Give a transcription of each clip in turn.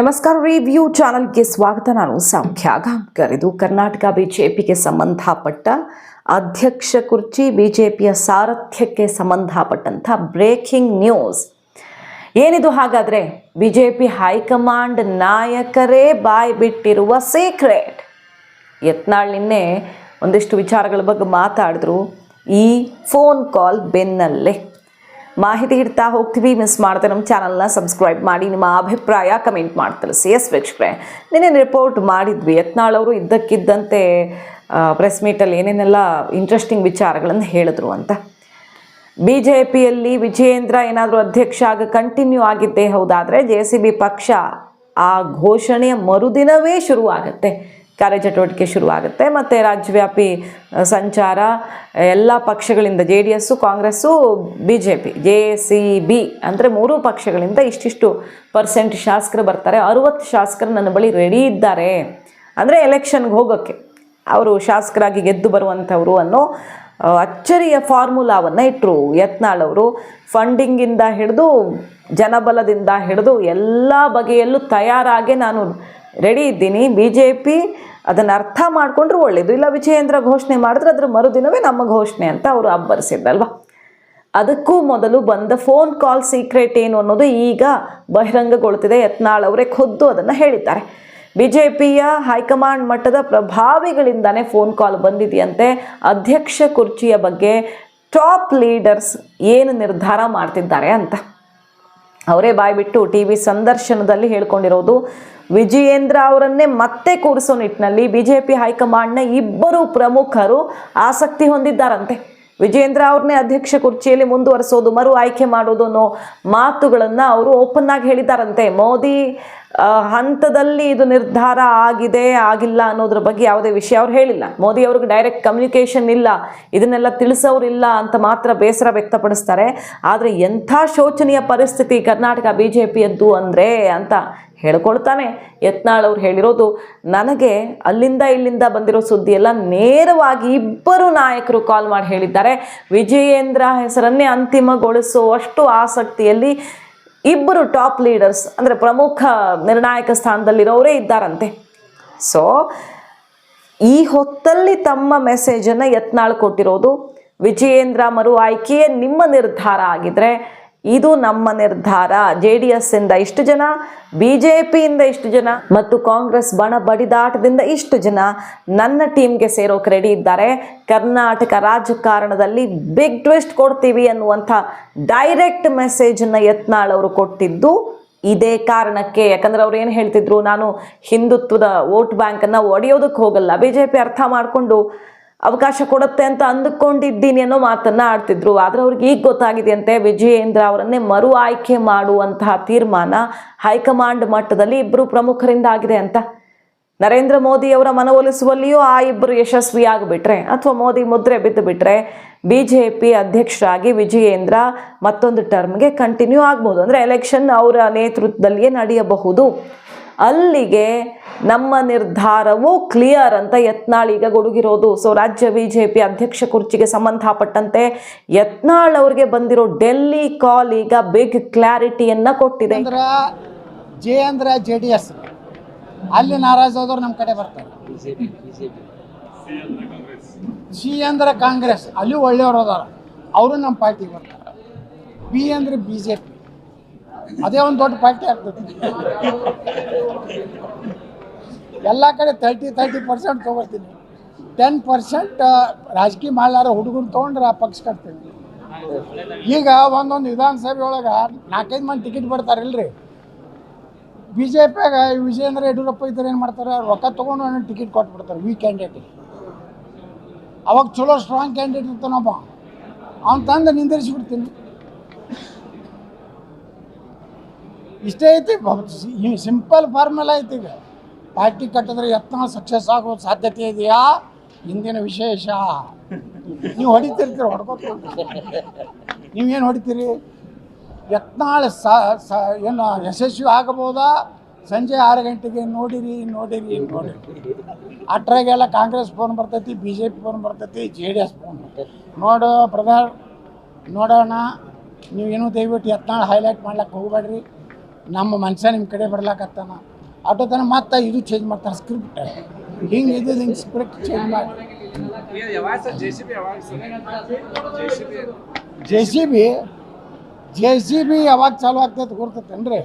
ನಮಸ್ಕಾರ ರಿವ್ಯೂ ಚಾನಲ್ಗೆ ಸ್ವಾಗತ. ನಾನು ಸೌಖ್ಯ ಗಾಂವ್ಕರ್ ಇದು ಕರ್ನಾಟಕ ಬಿಜೆಪಿಗೆ ಸಂಬಂಧಪಟ್ಟ ಅಧ್ಯಕ್ಷ ಕುರ್ಚಿ, ಬಿಜೆಪಿಯ ಸಾರಥ್ಯಕ್ಕೆ ಸಂಬಂಧಪಟ್ಟಂಥ ಬ್ರೇಕಿಂಗ್ ನ್ಯೂಸ್ ಏನಿದು ಹಾಗಾದರೆ, ಬಿಜೆಪಿ ಹೈಕಮಾಂಡ್ ನಾಯಕರೇ ಬಾಯ್ ಬಿಟ್ಟಿರುವ ಸೀಕ್ರೆಟ್ ಯತ್ನಾಳ್ ನಿನ್ನೆ ಒಂದಿಷ್ಟು ವಿಚಾರಗಳ ಬಗ್ಗೆ ಮಾತಾಡಿದ್ರು. ಈ ಫೋನ್ ಕಾಲ್ ಬೆನ್ನಲ್ಲೇ. ಮಾಹಿತಿ ಇಡ್ತಾ ಹೋಗ್ತೀವಿ ಮಿಸ್ ಮಾಡದೆ ನಮ್ಮ ಚಾನಲ್ನ ಸಬ್ಸ್ಕ್ರೈಬ್ ಮಾಡಿ, ನಿಮ್ಮ ಅಭಿಪ್ರಾಯ ಕಮೆಂಟ್ ಮಾಡಿ ತಿಳಿಸಿ ಎಸ್ ವೀಕ್ಷಕರೇ? ನಿನ್ನೆ ರಿಪೋರ್ಟ್ ಮಾಡಿದ್ವಿ. ಯತ್ನಾಳ್ ಅವರು ಇದ್ದಕ್ಕಿದ್ದಂತೆ ಪ್ರೆಸ್ ಮೀಟಲ್ಲಿ ಏನೇನೆಲ್ಲ ಇಂಟ್ರೆಸ್ಟಿಂಗ್ ವಿಚಾರಗಳನ್ನು ಹೇಳಿದ್ರು ಅಂತ. ಬಿ ಜೆ ಪಿಯಲ್ಲಿ ವಿಜಯೇಂದ್ರ ಏನಾದರೂ ಅಧ್ಯಕ್ಷ ಆಗ ಕಂಟಿನ್ಯೂ ಆಗಿದ್ದೇ ಹೌದಾದರೆ ಜೆ ಸಿ ಬಿ ಪಕ್ಷ ಆ ಘೋಷಣೆಯ ಮರುದಿನವೇ ಶುರುವಾಗುತ್ತೆ. ಕಾರ್ಯಚಟುವಟಿಕೆ ಶುರುವಾಗುತ್ತೆ ಮತ್ತು ರಾಜ್ಯವ್ಯಾಪಿ ಸಂಚಾರ ಎಲ್ಲ ಪಕ್ಷಗಳಿಂದ J D S Congress B J P J C B ಅಂದರೆ ಮೂರೂ ಪಕ್ಷಗಳಿಂದ ಇಷ್ಟಿಷ್ಟು ಪರ್ಸೆಂಟ್ ಶಾಸಕರು ಬರ್ತಾರೆ. ಅರುವತ್ತು ಶಾಸಕರು ನನ್ನ ಬಳಿ ರೆಡಿ ಇದ್ದಾರೆ. ಅಂದರೆ ಎಲೆಕ್ಷನ್ಗೆ ಹೋಗೋಕ್ಕೆ ಅವರು ಶಾಸಕರಾಗಿ ಗೆದ್ದು ಬರುವಂಥವ್ರು ಅನ್ನೋ ಅಚ್ಚರಿಯ ಫಾರ್ಮುಲಾವನ್ನು ಇಟ್ಟರು ಯತ್ನಾಳ್ ಅವರು. ಫಂಡಿಂಗಿಂದ ಹಿಡಿದು, ಜನಬಲದಿಂದ ಹಿಡಿದು ಎಲ್ಲ ಬಗೆಯಲ್ಲೂ ತಯಾರಾಗೆ ನಾನು ರೆಡಿ ಇದ್ದೀನಿ. ಬಿ ಜೆ ಪಿ ಅದನ್ನು ಅರ್ಥ ಮಾಡಿಕೊಂಡ್ರೆ ಒಳ್ಳೆಯದು ಇಲ್ಲ ವಿಜಯೇಂದ್ರ ಘೋಷಣೆ ಮಾಡಿದ್ರೆ ಅದ್ರ ಮರುದಿನವೇ ನಮ್ಮ ಘೋಷಣೆ ಅಂತ ಅವರು ಅಬ್ಬರಿಸಿದ್ದಲ್ವ ಅದಕ್ಕೂ ಮೊದಲು ಬಂದ ಫೋನ್ ಕಾಲ್ ಸೀಕ್ರೆಟ್ ಏನು ಅನ್ನೋದು ಈಗ ಬಹಿರಂಗಗೊಳ್ತಿದೆ. ಯತ್ನಾಳ್ ಅವರೇ ಖುದ್ದು ಅದನ್ನು ಹೇಳಿದ್ದಾರೆ. ಬಿ ಜೆ ಪಿಯ ಹೈಕಮಾಂಡ್ ಮಟ್ಟದ ಪ್ರಭಾವಿಗಳಿಂದಾನೇ ಫೋನ್ ಕಾಲ್ ಬಂದಿದೆಯಂತೆ. ಅಧ್ಯಕ್ಷ ಕುರ್ಚಿಯ ಬಗ್ಗೆ ಟಾಪ್ ಲೀಡರ್ಸ್ ಏನು ನಿರ್ಧಾರ ಮಾಡ್ತಿದ್ದಾರೆ ಅಂತ. ಅವರೇ ಬಾಯ್ಬಿಟ್ಟು ಟಿ ವಿ ಸಂದರ್ಶನದಲ್ಲಿ ಹೇಳ್ಕೊಂಡಿರೋದು ವಿಜಯೇಂದ್ರ ಅವರನ್ನೇ ಮತ್ತೆ ಕೂರಿಸೋ ನಿಟ್ಟಿನಲ್ಲಿ ಬಿಜೆಪಿ ಹೈಕಮಾಂಡ್ನ ಇಬ್ಬರು ಪ್ರಮುಖರು ಆಸಕ್ತಿ ಹೊಂದಿದ್ದಾರಂತೆ. ವಿಜಯೇಂದ್ರ ಅವ್ರನ್ನೇ ಅಧ್ಯಕ್ಷ ಕುರ್ಚಿಯಲ್ಲಿ ಮುಂದುವರಿಸೋದು, ಮರು ಆಯ್ಕೆ ಮಾಡೋದು ಅನ್ನೋ ಮಾತುಗಳನ್ನು ಅವರು ಓಪನ್ ಆಗಿ ಹೇಳಿದ್ದಾರಂತೆ. ಮೋದಿ ಹಂತದಲ್ಲಿ ಇದು ನಿರ್ಧಾರ ಆಗಿದೆ, ಆಗಿಲ್ಲ ಅನ್ನೋದ್ರ ಬಗ್ಗೆ ಯಾವುದೇ ವಿಷಯ ಅವ್ರು ಹೇಳಿಲ್ಲ. ಮೋದಿ ಅವ್ರಿಗೆ ಡೈರೆಕ್ಟ್ ಕಮ್ಯುನಿಕೇಷನ್ ಇಲ್ಲ, ಇದನ್ನೆಲ್ಲ ತಿಳಿಸೋರಿಲ್ಲ ಅಂತ ಮಾತ್ರ ಬೇಸರ ವ್ಯಕ್ತಪಡಿಸ್ತಾರೆ. ಆದರೆ ಎಂಥ ಶೋಚನೀಯ ಪರಿಸ್ಥಿತಿ ಕರ್ನಾಟಕ ಬಿ ಜೆ ಪಿಯದ್ದು ಅಂದರೆ ಅಂತ ಹೇಳ್ಕೊಳ್ತಾನೆ ಯತ್ನಾಳ್ ಅವ್ರು ಹೇಳಿರೋದು. ನನಗೆ ಅಲ್ಲಿಂದ ಇಲ್ಲಿಂದ ಬಂದಿರೋ ಸುದ್ದಿ ಎಲ್ಲ ನೇರವಾಗಿ ಇಬ್ಬರು ನಾಯಕರು ಕಾಲ್ ಮಾಡಿ ಹೇಳಿದ್ದಾರೆ. ವಿಜಯೇಂದ್ರ ಹೆಸರನ್ನೇ ಅಂತಿಮಗೊಳಿಸುವಷ್ಟು ಆಸಕ್ತಿಯಲ್ಲಿ ಇಬ್ಬರು ಟಾಪ್ ಲೀಡರ್ಸ್, ಅಂದರೆ ಪ್ರಮುಖ ನಿರ್ಣಾಯಕ ಸ್ಥಾನದಲ್ಲಿರೋರೇ ಇದ್ದಾರಂತೆ. ಸೊ ಈ ಹೊತ್ತಲ್ಲಿ ತಮ್ಮ ಮೆಸೇಜನ್ನು ಯತ್ನಾಳ್ ಕೊಟ್ಟಿರೋದು, ವಿಜಯೇಂದ್ರ ಮರು ಆಯ್ಕೆಯೇ ನಿಮ್ಮ ನಿರ್ಧಾರ ಆಗಿದ್ರೆ ಇದು ನಮ್ಮ ನಿರ್ಧಾರ. ಜೆ ಡಿ ಎಸ್ ಇಂದ ಇಷ್ಟು ಜನ ಬಿ ಜೆ ಪಿಯಿಂದ ಇಷ್ಟು ಜನ ಮತ್ತು ಕಾಂಗ್ರೆಸ್ ಬಣ ಬಡಿದಾಟದಿಂದ ಇಷ್ಟು ಜನ ನನ್ನ ಟೀಮ್ಗೆ ಸೇರೋಕೆ ರೆಡಿ ಇದ್ದಾರೆ. ಕರ್ನಾಟಕ ರಾಜಕಾರಣದಲ್ಲಿ ಬಿಗ್ ಟ್ವಿಸ್ಟ್ ಕೊಡ್ತೀವಿ ಅನ್ನುವಂಥ ಡೈರೆಕ್ಟ್ ಮೆಸೇಜನ್ನು ಯತ್ನಾಳ್ ಅವರು ಕೊಟ್ಟಿದ್ದು ಇದೇ ಕಾರಣಕ್ಕೆ. ಯಾಕಂದ್ರೆ ಅವ್ರು ಏನು ಹೇಳ್ತಿದ್ರು, ನಾನು ಹಿಂದುತ್ವದ ವೋಟ್ ಬ್ಯಾಂಕನ್ನು ಒಡೆಯೋದಕ್ಕೆ ಹೋಗಲ್ಲ. ಬಿ ಅರ್ಥ ಮಾಡಿಕೊಂಡು ಅವಕಾಶ ಕೊಡುತ್ತೆ ಅಂತ ಅಂದುಕೊಂಡಿದ್ದೀನಿ ಅನ್ನೋ ಮಾತನ್ನ ಆಡ್ತಿದ್ರು. ಆದ್ರೆ ಅವ್ರಿಗೆ ಈಗ ಗೊತ್ತಾಗಿದೆಯಂತೆ ವಿಜಯೇಂದ್ರ ಅವರನ್ನೇ ಮರು ಆಯ್ಕೆ ಮಾಡುವಂತಹ ತೀರ್ಮಾನ ಹೈಕಮಾಂಡ್ ಮಟ್ಟದಲ್ಲಿ ಇಬ್ಬರು ಪ್ರಮುಖರಿಂದ ಆಗಿದೆ ಅಂತ. ನರೇಂದ್ರ ಮೋದಿ ಅವರ ಮನವೊಲಿಸುವಲ್ಲಿಯೂ ಆ ಇಬ್ಬರು ಯಶಸ್ವಿಯಾಗಿಬಿಟ್ರೆ ಅಥವಾ ಮೋದಿ ಮುದ್ರೆ ಬಿದ್ದು ಬಿಟ್ರೆ ಬಿ ಜೆ ಪಿ ಅಧ್ಯಕ್ಷರಾಗಿ ವಿಜಯೇಂದ್ರ ಮತ್ತೊಂದು ಟರ್ಮ್ಗೆ ಕಂಟಿನ್ಯೂ ಆಗ್ಬೋದು. ಅಂದರೆ ಎಲೆಕ್ಷನ್ ಅವರ ನೇತೃತ್ವದಲ್ಲಿಯೇ ನಡೆಯಬಹುದು. ಅಲ್ಲಿಗೆ ನಮ್ಮ ನಿರ್ಧಾರವು ಕ್ಲಿಯರ್ ಅಂತ ಯತ್ನಾಳ್ ಈಗ ಗುಡುಗಿರೋದು. ಸೊ ರಾಜ್ಯ ಬಿ ಜೆ ಪಿ ಅಧ್ಯಕ್ಷ ಕುರ್ಚಿಗೆ ಸಂಬಂಧಪಟ್ಟಂತೆ ಯತ್ನಾಳ್ ಅವ್ರಿಗೆ ಬಂದಿರೋ ಡೆಲ್ಲಿ ಕಾಲ್ ಈಗ ಬಿಗ್ ಕ್ಲಾರಿಟಿಯನ್ನ ಕೊಟ್ಟಿದೆ. ಅಂದ್ರೆ ಜೆ ಅಂದ್ರೆ ಜೆ ಡಿ ಎಸ್ ಅಲ್ಲಿ ನಾರಾಜ್ ಹೋದ್ರು ನಮ್ಮ ಕಡೆ ಬರ್ತಾರೆ. ಸಿ ಅಂದ್ರೆ ಕಾಂಗ್ರೆಸ್ ಅಲ್ಲಿ ಒಳ್ಳೆಯವ್ರು ಅದಾರ. ಅವರು ನಮ್ಮ ಪಾರ್ಟಿಗೆ ಬರ್ತಾರೆ. ಬಿ ಅಂದ್ರೆ ಬಿ ಜೆ ಪಿ ಅದೇ ಒಂದು ದೊಡ್ಡ ಪಾರ್ಟಿ ಆಗ್ತದೆ. ಎಲ್ಲ ಕಡೆ ತರ್ಟಿ ತರ್ಟಿ ಪರ್ಸೆಂಟ್ ತೊಗೊಳ್ತೀನಿ. ಟೆನ್ ಪರ್ಸೆಂಟ್ ರಾಜಕೀಯ ಮಾಡಲಾರ ಹುಡುಗರು ತೊಗೊಂಡ್ರೆ ಆ ಪಕ್ಷ ಕಟ್ತೀನಿ. ಈಗ ಒಂದೊಂದು ವಿಧಾನಸಭೆ ಒಳಗೆ ನಾಲ್ಕೈದು ಮಂದಿ ಟಿಕೆಟ್ ಬರ್ತಾರಲ್ರಿ ಬಿ ಜೆ ಪಿಯಾಗ ವಿಜಯೇಂದ್ರ ಯಡಿಯೂರಪ್ಪ ಇದ್ದಾರೆ ಏನು ಮಾಡ್ತಾರೆ? ರೊಕ್ಕ ತೊಗೊಂಡು ಒಂದು ಟಿಕೆಟ್ ಕೊಟ್ಬಿಡ್ತಾರೆ ವಿ ಕ್ಯಾಂಡಿಡೇಟ್ ಅವಾಗ ಚಲೋ ಸ್ಟ್ರಾಂಗ್ ಕ್ಯಾಂಡಿಡೇಟ್ ಇರ್ತಾನೊಬ್ಬ. ಅವ್ನು ತಂದು ನಿಂದಿರಿಸ್ಬಿಡ್ತೀನಿ. ಇಷ್ಟೇ ಐತಿ. ಸಿಂಪಲ್ ಫಾರ್ಮುಲಾ ಐತಿ ಈಗ. ಪಾರ್ಟಿ ಕಟ್ಟಿದ್ರೆ ಯತ್ನ ಸಕ್ಸಸ್ ಆಗೋ ಸಾಧ್ಯತೆ ಇದೆಯಾ? ಇಂದಿನ ವಿಶೇಷ. ನೀವು ಹೊಡಿತಿರ್ತೀರ ಹೊಡ್ಕೋತ ನೀವೇನು ಹೊಡಿತೀರಿ? ಯತ್ನಾಳ್ ಸ ಏನು, ಯಶಸ್ವಿ ಆಗಬಹುದಾ? ಸಂಜೆ ಆರು ಗಂಟೆಗೆ ನೋಡಿರಿ ನೋಡಿರಿ ನೋಡಿರಿ. ಅಟ್ರಾಗೆಲ್ಲ ಕಾಂಗ್ರೆಸ್ ಫೋನ್ ಬರ್ತೈತಿ ಬಿ ಜೆ ಪಿ ಫೋನ್ ಬರ್ತೈತಿ, ಜೆ ಡಿ ಎಸ್ ಫೋನ್ ಬರ್ತೈತಿ. ನೋಡು ಬ್ರದರ್, ನೋಡೋಣ. ನೀವೇನು ದಯವಿಟ್ಟು ಯತ್ನಾಳ ಹೈಲೈಟ್ ಮಾಡ್ಲಿಕ್ಕೆ ಹೋಗ್ಬೇಡ್ರಿ. ನಮ್ಮ ಮನುಷ್ಯ ನಿಮ್ಮ ಕಡೆ ಬರ್ಲಾಕತ್ತಾನ. ಆಟೋತನ ಮತ್ತೆ ಇದು ಚೇಂಜ್ ಮಾಡ್ತಾರೆ ಸ್ಕ್ರಿಪ್ಟ್ ಹಿಂಗೆ ಇದು ಹಿಂಗೆ ಸ್ಕ್ರಿಪ್ಟ್ ಚೇಂಜ್ ಮಾಡಿ J C B J C B ಯಾವಾಗ ಚಾಲು ಆಗ್ತೈತೆ ಗೊರ್ತೈತೇನ್ರಿ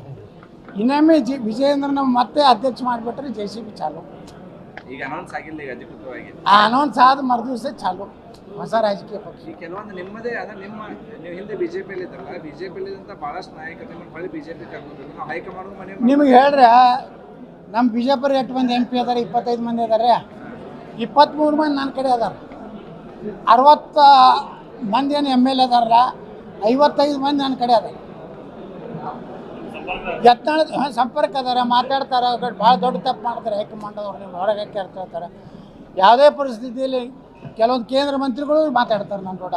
ಇನ್ನೊಮ್ಮೆ ಜಿ ವಿಜಯೇಂದ್ರನ ಮತ್ತೆ ಅಧ್ಯಕ್ಷ ಮಾಡಿಬಿಟ್ರೆ ಜೆ ಸಿ ಬಿ ಚಾಲು. ಈಗ ಅನೌನ್ಸ್ ಆಗಿಲ್ಲ ಈಗ ಅಧಿಕೃತವಾಗಿ. ಅನೌನ್ಸ್ ಆದ ಮರು ದಿವಸ ಚಾಲು. ಹೊಸ ರಾಜಕೀಯ ಪಕ್ಷ. ಈ ಕೆಲವೊಂದು ನಿಮ್ಮದೇ ಅದ ನಿಮ್ಮ ನೀವು ಹಿಂದೆ ಬಿಜೆಪಿಯಲ್ಲಿ ಇದ್ರಲ್ಲ ಬಿಜೆಪಿಯಲ್ಲಿ ಇದ್ದಂಥ ಭಾಳಷ್ಟು ನಾಯಕರು ನಿಮ್ಮನ್ನು ಹೊಳ್ಳಿ ಬಿಜೆಪಿ ಕರ್ಕೊಂಡು ನಾವು ಹೈಕಮಾಂಡ್ ಮನೆ ನಿಮಗೆ ಹೇಳ್ರೆ ನಮ್ಮ ಬಿಜಾಪುರ ಎಷ್ಟು ಮಂದಿ ಎಂ ಪಿ ಅದಾರೆ ಇಪ್ಪತ್ತೈದು ಮಂದಿ ಅದಾರೆ? ಇಪ್ಪತ್ತ್ಮೂರು ಮಂದಿ ನನ್ನ ಕಡೆ ಅದಾರ. ಅರವತ್ತ ಮಂದಿ ಏನು ಎಂ ಎಲ್ ಎ ಅದಾರ? ಐವತ್ತೈದು ಮಂದಿ ನನ್ನ ಕಡೆ ಅದಾರ. ಯತ್ನಾಳ ಸಂಪರ್ಕ ಅದಾರ ಮಾತಾಡ್ತಾರೆ ಭಾಳ ದೊಡ್ಡ ತಪ್ಪು ಮಾಡ್ತಾರೆ ಹೈಕಮಾಂಡ್ ಅವ್ರು ನೀವು ಹೊರಗೆ ಹೇಳ್ತಾರೆ ಯಾವುದೇ ಪರಿಸ್ಥಿತಿಯಲ್ಲಿ ಕೆಲವೊಂದು ಕೇಂದ್ರ ಮಂತ್ರಿಗಳು ಮಾತಾಡ್ತಾರೆ ನನ್ನ ಕೂಡ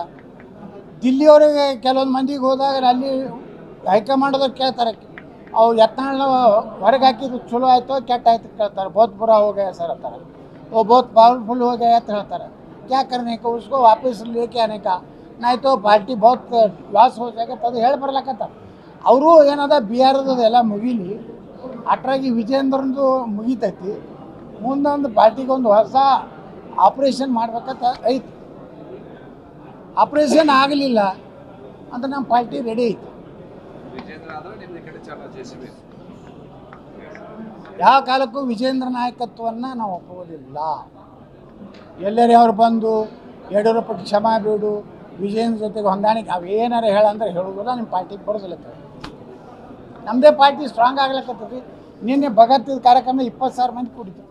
ದಿಲ್ಲಿಯವರಿಗೆ ಕೆಲವೊಂದು ಮಂದಿಗೆ ಹೋದಾಗ ಅಲ್ಲಿ ಹೈಕಮಾಂಡದವ್ರು ಕೇಳ್ತಾರೆ, ಅವ್ರು ಯತ್ನಾಳನ್ನ ಹೊರಗೆ ಹಾಕಿದ್ರು ಚಲೋ ಆಯಿತು ಕೆಟ್ಟ ಆಯ್ತು ಕೇಳ್ತಾರೆ. ಬೋತ್ಪುರ ಪುರ ಸರ್ ಅಂತಾರೆ. ಓ ಬೋತ್ ಪವರ್ಫುಲ್ ಹೋಗ ಅಂತ ಹೇಳ್ತಾರೆ. ಕ್ಯಾ ಕರ್ನೇಕ ಉಸ್ಕೋ ವಾಪಸ್ ಲೇಕೆ ಅನೇಕ ನಾಯ್ತು ಪಾರ್ಟಿ ಬಹುತ್ ಲಾಸ್ ಹೋದಾಗ ಅದು ಹೇಳಿ ಬರ್ಲಕ್ಕತ್ತ ಅವರು ಏನದ ಬಿ ಆರ್ ಎಲ್ಲ ಮುಗೀಲಿ, ಅಟ್ರಾಗಿ ವಿಜೇಂದ್ರದ್ದು ಮುಗಿತೈತಿ. ಮುಂದೊಂದು ಪಾರ್ಟಿಗೊಂದು ಹೊಸ ಆಪ್ರೇಷನ್ ಮಾಡ್ಬೇಕಂತ ಐತಿ. ಆಪ್ರೇಷನ್ ಆಗಲಿಲ್ಲ ಅಂತ ನಮ್ಮ ಪಾರ್ಟಿ ರೆಡಿ ಐತಿ. ಯಾವ ಕಾಲಕ್ಕೂ ವಿಜೇಂದ್ರ ನಾಯಕತ್ವವನ್ನು ನಾವು ಒಪ್ಪುವುದಿಲ್ಲ. ಎಲ್ಲರೇ ಅವ್ರು ಬಂದು ಯಡಿಯೂರಪ್ಪ ಕ್ಷಮಾ ಬೀಡು ವಿಜೇಂದ್ರ ಜೊತೆಗೆ ಹೊಂದಾಣಿಕೆ ಅವೇನಾರ ಹೇಳಂದ್ರೆ ಹೇಳುವುದಿಲ್ಲ ನಿಮ್ಮ ಪಾರ್ಟಿಗೆ ಬರೋದಿಲ್ಲ ನಮ್ಮದೇ ಪಾರ್ಟಿ ಸ್ಟ್ರಾಂಗ್ ಆಗ್ಲಕ್ಕತ್ತೈತಿ ನಿನ್ನೆ ಭಗತ್ ಕಾರ್ಯಕ್ರಮ ಇಪ್ಪತ್ತು ಸಾವಿರ ಮಂದಿ ಕೂಡಿತು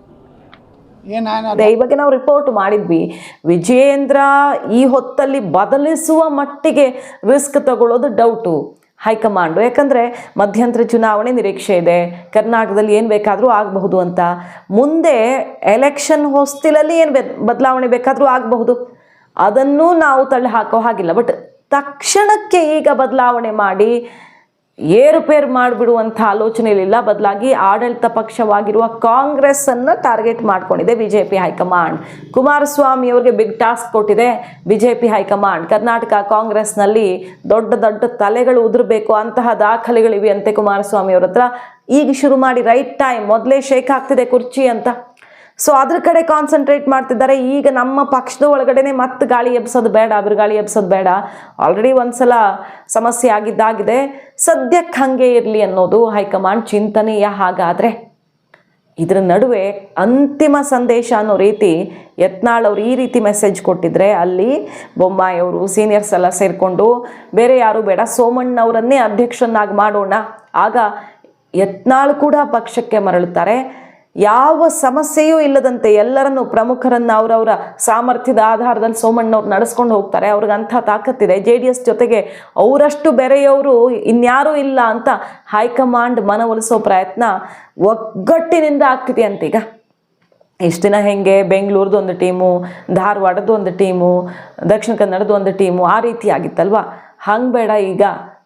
ಈ ನಾವು ರಿಪೋರ್ಟ್ ಮಾಡಿದ್ವಿ. ವಿಜಯೇಂದ್ರ ಈ ಹೊತ್ತಲ್ಲಿ ಬದಲಿಸುವ ಮಟ್ಟಿಗೆ ರಿಸ್ಕ್ ತಗೊಳ್ಳೋದು ಡೌಟು ಹೈಕಮಾಂಡು. ಯಾಕಂದರೆ ಮಧ್ಯಂತರ ಚುನಾವಣೆ ನಿರೀಕ್ಷೆ ಇದೆ. ಕರ್ನಾಟಕದಲ್ಲಿ ಏನು ಬೇಕಾದರೂ ಆಗಬಹುದು ಅಂತ. ಮುಂದೆ ಎಲೆಕ್ಷನ್ ಹೊಸ್ತಿಲಲ್ಲಿ ಏನು ಬದಲಾವಣೆ ಬೇಕಾದರೂ ಆಗಬಹುದು. ಅದನ್ನು ನಾವು ತಳ್ಳಿ ಹಾಕೋ ಹಾಗಿಲ್ಲ. ಬಟ್ ತಕ್ಷಣಕ್ಕೆ ಈಗ ಬದಲಾವಣೆ ಮಾಡಿ ಏರುಪೇರು ಮಾಡಿಬಿಡುವಂಥ ಆಲೋಚನೆಯಲ್ಲಿಲ್ಲ ಬದಲಾಗಿ ಆಡಳಿತ ಪಕ್ಷವಾಗಿರುವ ಕಾಂಗ್ರೆಸ್ ಅನ್ನು ಟಾರ್ಗೆಟ್ ಮಾಡ್ಕೊಂಡಿದೆ ಬಿಜೆಪಿ ಹೈಕಮಾಂಡ್. ಕುಮಾರಸ್ವಾಮಿ ಅವರಿಗೆ ಬಿಗ್ ಟಾಸ್ಕ್ ಕೊಟ್ಟಿದೆ ಬಿಜೆಪಿ ಹೈಕಮಾಂಡ್. ಕರ್ನಾಟಕ ಕಾಂಗ್ರೆಸ್ನಲ್ಲಿ ದೊಡ್ಡ ದೊಡ್ಡ ತಲೆಗಳು ಉದುರಬೇಕು ಅಂತಹ ದಾಖಲೆಗಳಿವೆ ಅಂತೆ ಕುಮಾರಸ್ವಾಮಿ ಅವ್ರ ಹತ್ರ. ಈಗ ಶುರು ಮಾಡಿ ರೈಟ್ ಟೈಮ್ ಮೊದಲೇ ಶೇಕ್ ಆಗ್ತಿದೆ ಕುರ್ಚಿ ಅಂತ. ಸೊ ಅದ್ರ ಕಡೆ ಕಾನ್ಸಂಟ್ರೇಟ್ ಮಾಡ್ತಿದ್ದಾರೆ. ಈಗ ನಮ್ಮ ಪಕ್ಷದ ಒಳಗಡೆನೆ ಮತ್ತೆ ಗಾಳಿ ಎಬ್ಸೋದು ಬೇಡ ಬಿರುಗಾಳಿ ಎಬ್ಸೋದು ಬೇಡ. ಆಲ್ರೆಡಿ ಒಂದ್ಸಲ ಸಮಸ್ಯೆ ಆಗಿದ್ದಾಗಿದೆ. ಸದ್ಯಕ್ಕೆ ಹಾಗೆ ಇರಲಿ ಅನ್ನೋದು ಹೈಕಮಾಂಡ್ ಚಿಂತನೆಯ ಹಾಗಾದರೆ. ಇದರ ನಡುವೆ ಅಂತಿಮ ಸಂದೇಶ ಅನ್ನೋ ರೀತಿ ಯತ್ನಾಳ್ ಅವರು ಈ ರೀತಿ ಮೆಸೇಜ್ ಕೊಟ್ಟಿದ್ರೆ ಅಲ್ಲಿ ಬೊಮ್ಮಾಯಿ ಅವರು ಸೀನಿಯರ್ಸ್ ಎಲ್ಲ ಸೇರಿಕೊಂಡು, ಬೇರೆ ಯಾರು ಬೇಡ ಸೋಮಣ್ಣವರನ್ನೇ ಅಧ್ಯಕ್ಷರನ್ನಾಗಿ ಮಾಡೋಣ. ಆಗ ಯತ್ನಾಳ್ ಕೂಡ ಪಕ್ಷಕ್ಕೆ ಮರಳುತ್ತಾರೆ. ಯಾವ ಸಮಸ್ಯೆಯೂ ಇಲ್ಲದಂತೆ ಎಲ್ಲರನ್ನು ಪ್ರಮುಖರನ್ನು ಅವರವರ ಸಾಮರ್ಥ್ಯದ ಆಧಾರದಲ್ಲಿ ಸೋಮಣ್ಣವ್ರು ನಡೆಸ್ಕೊಂಡು ಹೋಗ್ತಾರೆ. ಅವ್ರಿಗೆ ಅಂಥ ತಾಕತ್ತಿದೆ ಜೆ ಡಿ ಎಸ್ ಜೊತೆಗೆ ಅವರಷ್ಟು ಬೆರೆಯವರು ಇನ್ಯಾರೂ ಇಲ್ಲ ಅಂತ ಹೈಕಮಾಂಡ್ ಮನವೊಲಿಸೋ ಪ್ರಯತ್ನ ಒಗ್ಗಟ್ಟಿನಿಂದ ಆಗ್ತಿದೆ ಅಂತೀಗ. ಇಷ್ಟು ದಿನ ಹೆಂಗೆ ಬೆಂಗಳೂರ್ದು ಒಂದು ಟೀಮು, ಧಾರವಾಡದ್ದು ಒಂದು ಟೀಮು, ದಕ್ಷಿಣ ಕನ್ನಡದ್ದು ಒಂದು ಟೀಮು ಆ ರೀತಿ ಆಗಿತ್ತಲ್ವಾ? ಹಂಗೆ ಬೇಡ ಈಗ.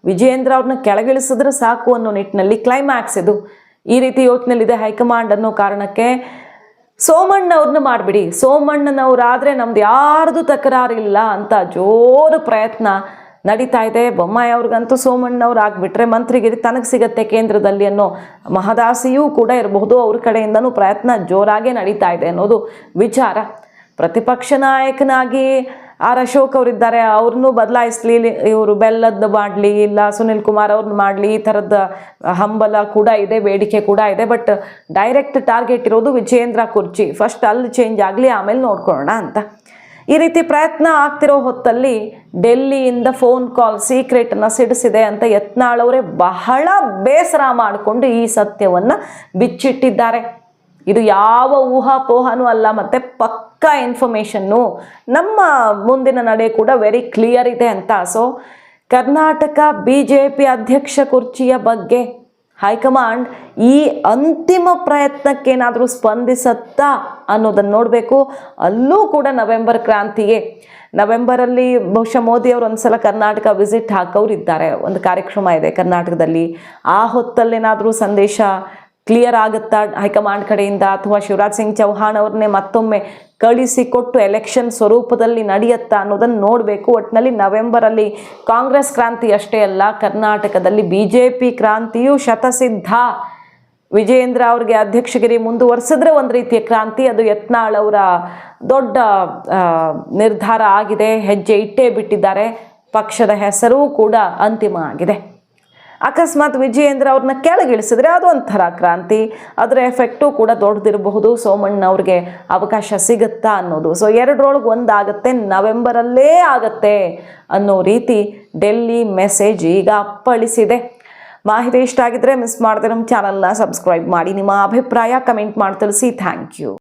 ವಿಜಯೇಂದ್ರ ಅವ್ರನ್ನ ಕೆಳಗಿಳಿಸಿದ್ರೆ ಸಾಕು ಅನ್ನೋ ನಿಟ್ಟಿನಲ್ಲಿ ಕ್ಲೈಮ್ಯಾಕ್ಸ್ ಇದು. ಈ ರೀತಿ ಯೋಚನೆಯಲ್ಲಿದೆ ಹೈಕಮಾಂಡ್ ಅನ್ನೋ ಕಾರಣಕ್ಕೆ ಸೋಮಣ್ಣವ್ರನ್ನ ಮಾಡಿಬಿಡಿ. ಸೋಮಣ್ಣನವರಾದರೆ ನಮ್ದು ಯಾರ್ದು ತಕರಾರಿಲ್ಲ ಅಂತ ಜೋರು ಪ್ರಯತ್ನ ನಡೀತಾ ಇದೆ. ಬೊಮ್ಮಾಯಿ ಅವ್ರಿಗಂತೂ ಸೋಮಣ್ಣವ್ರು ಆಗಿಬಿಟ್ರೆ ಮಂತ್ರಿಗಿರಿ ತನಗೆ ಸಿಗತ್ತೆ ಕೇಂದ್ರದಲ್ಲಿ ಅನ್ನೋ ಮಹದಾಸಿಯೂ ಕೂಡ ಇರಬಹುದು. ಅವ್ರ ಕಡೆಯಿಂದನೂ ಪ್ರಯತ್ನ ಜೋರಾಗೇ ನಡೀತಾ ಇದೆ ಅನ್ನೋದು ವಿಚಾರ. ಪ್ರತಿಪಕ್ಷ ನಾಯಕನಾಗಿ ಆರ್ ಅಶೋಕ್ ಅವರಿದ್ದಾರೆ ಅವ್ರನ್ನೂ ಬದಲಾಯಿಸ್ಲಿ ಇವರು ಬೆಲ್ಲದ್ದು ಮಾಡಲಿ, ಇಲ್ಲ ಸುನಿಲ್ ಕುಮಾರ್ ಅವ್ರನ್ನ ಮಾಡಲಿ, ಈ ಥರದ ಹಂಬಲ ಕೂಡ ಇದೆ, ಬೇಡಿಕೆ ಕೂಡ ಇದೆ, ಬಟ್ ಡೈರೆಕ್ಟ್ ಟಾರ್ಗೆಟ್ ಇರೋದು ವಿಜಯೇಂದ್ರ ಕುರ್ಚಿ. ಫಸ್ಟ್ ಅಲ್ಲಿ ಚೇಂಜ್ ಆಗಲಿ, ಆಮೇಲೆ ನೋಡ್ಕೊಳ್ಳೋಣ ಅಂತ. ಈ ರೀತಿ ಪ್ರಯತ್ನ ಆಗ್ತಿರೋ ಹೊತ್ತಲ್ಲಿ ಡೆಲ್ಲಿಯಿಂದ ಫೋನ್ ಕಾಲ್ ಸೀಕ್ರೆಟನ್ನು ಸಿಡಿಸಿದೆ ಅಂತ ಯತ್ನಾಳ್ ಅವರೇ ಬಹಳ ಬೇಸರ ಮಾಡಿಕೊಂಡು ಈ ಸತ್ಯವನ್ನು ಬಿಚ್ಚಿಟ್ಟಿದ್ದಾರೆ. ಇದು ಯಾವ ಊಹಾಪೋಹನೂ ಅಲ್ಲ, ಮತ್ತು ಪಕ್ಕಾ ಇನ್ಫಾರ್ಮೇಷನ್ನು ನಮ್ಮ ಮುಂದಿನ ನಡೆ ಕೂಡ ವೆರಿ ಕ್ಲಿಯರ್ ಇದೆ ಅಂತ. So Karnataka B J P ಅಧ್ಯಕ್ಷ ಕುರ್ಚಿಯ ಬಗ್ಗೆ ಹೈಕಮಾಂಡ್ ಈ ಅಂತಿಮ ಪ್ರಯತ್ನಕ್ಕೇನಾದರೂ ಸ್ಪಂದಿಸತ್ತಾ ಅನ್ನೋದನ್ನು ನೋಡಬೇಕು. ಅಲ್ಲೂ ಕೂಡ ನವೆಂಬರ್ ಕ್ರಾಂತಿಗೆ, ನವೆಂಬರಲ್ಲಿ ಬಹುಶಃ ಮೋದಿ ಅವರು ಒಂದ್ಸಲ ಕರ್ನಾಟಕ ವಿಸಿಟ್ ಹಾಕೋರು ಇದ್ದಾರೆ ಒಂದು ಕಾರ್ಯಕ್ರಮ ಇದೆ ಕರ್ನಾಟಕದಲ್ಲಿ. ಆ ಹೊತ್ತಲ್ಲೇನಾದರೂ ಸಂದೇಶ ಕ್ಲಿಯರ್ ಆಗುತ್ತಾ? ಹೈಕಮಾಂಡ್ ಕಡೆಯಿಂದ ಅಥವಾ ಶಿವರಾಜ್ ಸಿಂಗ್ ಚೌಹಾಣ್ ಅವ್ರನ್ನೇ ಮತ್ತೊಮ್ಮೆ ಕಳಿಸಿಕೊಟ್ಟು ಎಲೆಕ್ಷನ್ ಸ್ವರೂಪದಲ್ಲಿ ನಡೆಯುತ್ತಾ ಅನ್ನೋದನ್ನು ನೋಡಬೇಕು. ಒಟ್ಟಿನಲ್ಲಿ ನವೆಂಬರಲ್ಲಿ ಕಾಂಗ್ರೆಸ್ ಕ್ರಾಂತಿ ಅಷ್ಟೇ ಅಲ್ಲ, ಕರ್ನಾಟಕದಲ್ಲಿ ಬಿ ಜೆ ಕ್ರಾಂತಿಯು ಶತಸಿದ್ಧ. ವಿಜಯೇಂದ್ರ ಅವ್ರಿಗೆ ಅಧ್ಯಕ್ಷಗಿರಿ ಮುಂದುವರಿಸಿದ್ರೆ ಒಂದು ರೀತಿಯ ಕ್ರಾಂತಿ, ಅದು ಯತ್ನಾಳ್ ಅವರ ದೊಡ್ಡ ನಿರ್ಧಾರ ಆಗಿದೆ. ಹೆಜ್ಜೆ ಇಟ್ಟೇ ಬಿಟ್ಟಿದ್ದಾರೆ. ಪಕ್ಷದ ಹೆಸರೂ ಕೂಡ ಅಂತಿಮ ಆಗಿದೆ. ಅಕಸ್ಮಾತ್ ವಿಜಯೇಂದ್ರ ಅವ್ರನ್ನ ಕೆಳಗಿಳಿಸಿದ್ರೆ ಅದು ಒಂಥರ ಕ್ರಾಂತಿ. ಅದರ ಎಫೆಕ್ಟು ಕೂಡ ದೊಡ್ಡದಿರಬಹುದು. ಸೋಮಣ್ಣ ಅವ್ರಿಗೆ ಅವಕಾಶ ಸಿಗುತ್ತಾ ಅನ್ನೋದು. ಸೊ ಎರಡರೊಳಗೆ ಒಂದಾಗತ್ತೆ, ನವೆಂಬರಲ್ಲೇ ಆಗತ್ತೆ ಅನ್ನೋ ರೀತಿ ಡೆಲ್ಲಿ ಮೆಸೇಜ್ ಈಗ ಅಪ್ಪಳಿಸಿದೆ. ಮಾಹಿತಿ ಇಷ್ಟ ಆಗಿದ್ರೆ ಮಿಸ್ ಮಾಡದೆ ನಮ್ಮ ಚಾನಲ್ನ ಸಬ್ಸ್ಕ್ರೈಬ್ ಮಾಡಿ. ನಿಮ್ಮ ಅಭಿಪ್ರಾಯ ಕಮೆಂಟ್ ಮಾಡಿ ತಿಳಿಸಿ. Thank you